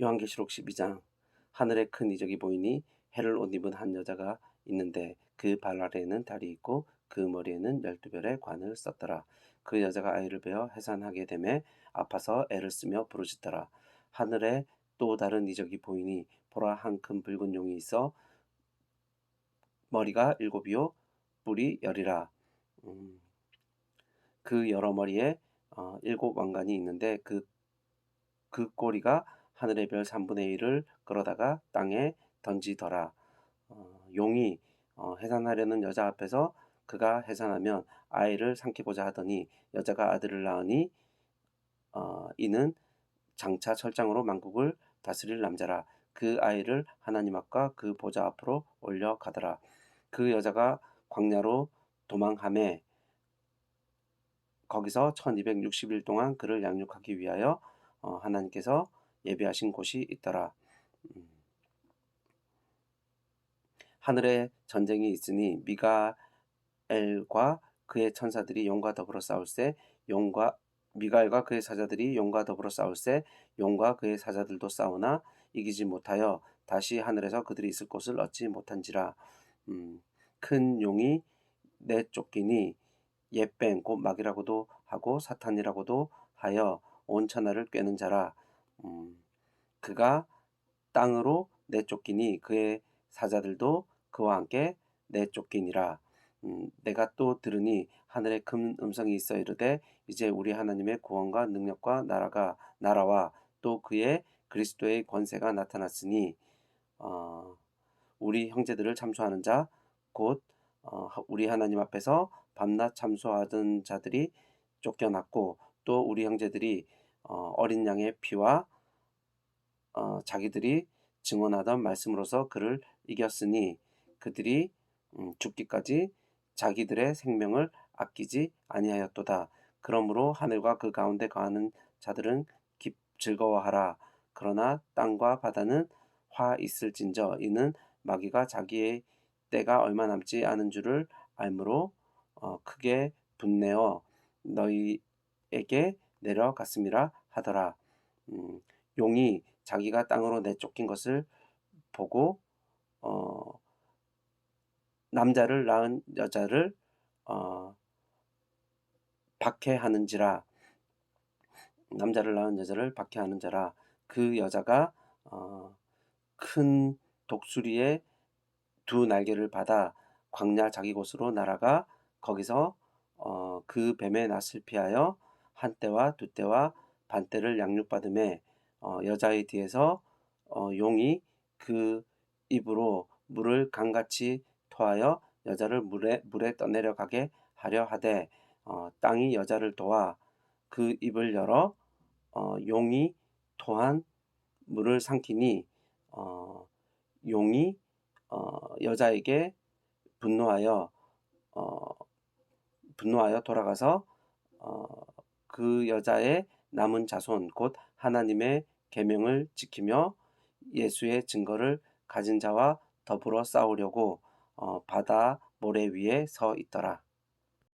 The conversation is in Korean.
요한계시록 12장 하늘에 큰 이적이 보이니 해를 옷 입은 한 여자가 있는데 그 발 아래에는 달이 있고 그 머리에는 열두 별의 관을 썼더라. 그 여자가 아이를 베어 해산하게 되매 아파서 애를 쓰며 부르짖더라. 하늘에 또 다른 이적이 보이니 보라 한 큰 붉은 용이 있어 머리가 일곱이요 뿔이 열이라. 음, 그 여러 머리에 어, 일곱 왕관이 있는데 그, 그 꼬리가 하늘의 별 3분의 1을 끌어다가 땅에 던지더라. 어, 용이 어, 해산하려는 여자 앞에서 그가 해산하면 아이를 삼키고자 하더니 여자가 아들을 낳으니 어, 이는 장차 철장으로 만국을 다스릴 남자라 그 아이를 하나님 앞과 그 보좌 앞으로 올려 가더라 그 여자가 광야로 도망함에 거기서 1260일 동안 그를 양육하기 위하여 어, 하나님께서 예비하신 곳이 있더라. 음. 하늘에 전쟁이 있으니 미가엘과 그의 천사들이 용과 더불어 싸울세 용과 미가엘과 그의 사자들이 용과 더불어 싸울세 용과 그의 사자들도 싸우나 이기지 못하여 다시 하늘에서 그들이 있을 곳을 얻지 못한지라 음, 큰 용이 내쫓기니 옛뱀 곧 막이라고도 하고 사탄이라고도 하여 온 천하를 꿰는 자라 음, 그가 땅으로 내쫓기니 그의 사자들도 그와 함께 내쫓기니라. 음, 내가 또 들으니 하늘에 큰 음성이 있어 이르되 이제 우리 하나님의 구원과 능력과 나라가 나라와 또 그의 그리스도의 권세가 나타났으니 어, 우리 형제들을 참소하는 자곧 어, 우리 하나님 앞에서 밤낮 참소하던 자들이 쫓겨났고 또 우리 형제들이 어, 어린 양의 피와 어, 자기들이 증언하던 말씀으로서 그를 이겼으니 그들이 음, 죽기까지 자기들의 생명을 아끼지 아니하였도다. 그러므로 하늘과 그 가운데 거하는 자들은 기, 즐거워하라. 그러나 땅과 바다는 화 있을진저 이는 마귀가 자기의 때가 얼마 남지 않은 줄을 알므로 어, 크게 분내어 너희에게 내려갔음이라 하더라. 음, 용이 자기가 땅으로 내쫓긴 것을 보고 어, 남자를 낳은 여자를 어, 박해하는지라 남자를 낳은 여자를 박해하는 자라 그 여자가 어, 큰 독수리의 두 날개를 받아 광야 자기 곳으로 날아가 거기서 어, 그 뱀의 낯을 피하여 한 때와 두 때와 반 때를 양육받음에 어, 여자의 뒤에서 어, 용이 그 입으로 물을 강같이 토하여 여자를 물에 물에 떠내려 가게 하려 하되 어, 땅이 여자를 도와 그 입을 열어 어, 용이 토한 물을 삼키니 어, 용이 어, 여자에게 분노하여 어, 분노하여 돌아가서 어, 그 여자의 남은 자손 곧 하나님의 계명을 지키며 예수의 증거를 가진 자와 더불어 싸우려고 어, 바다 모래 위에 서 있더라.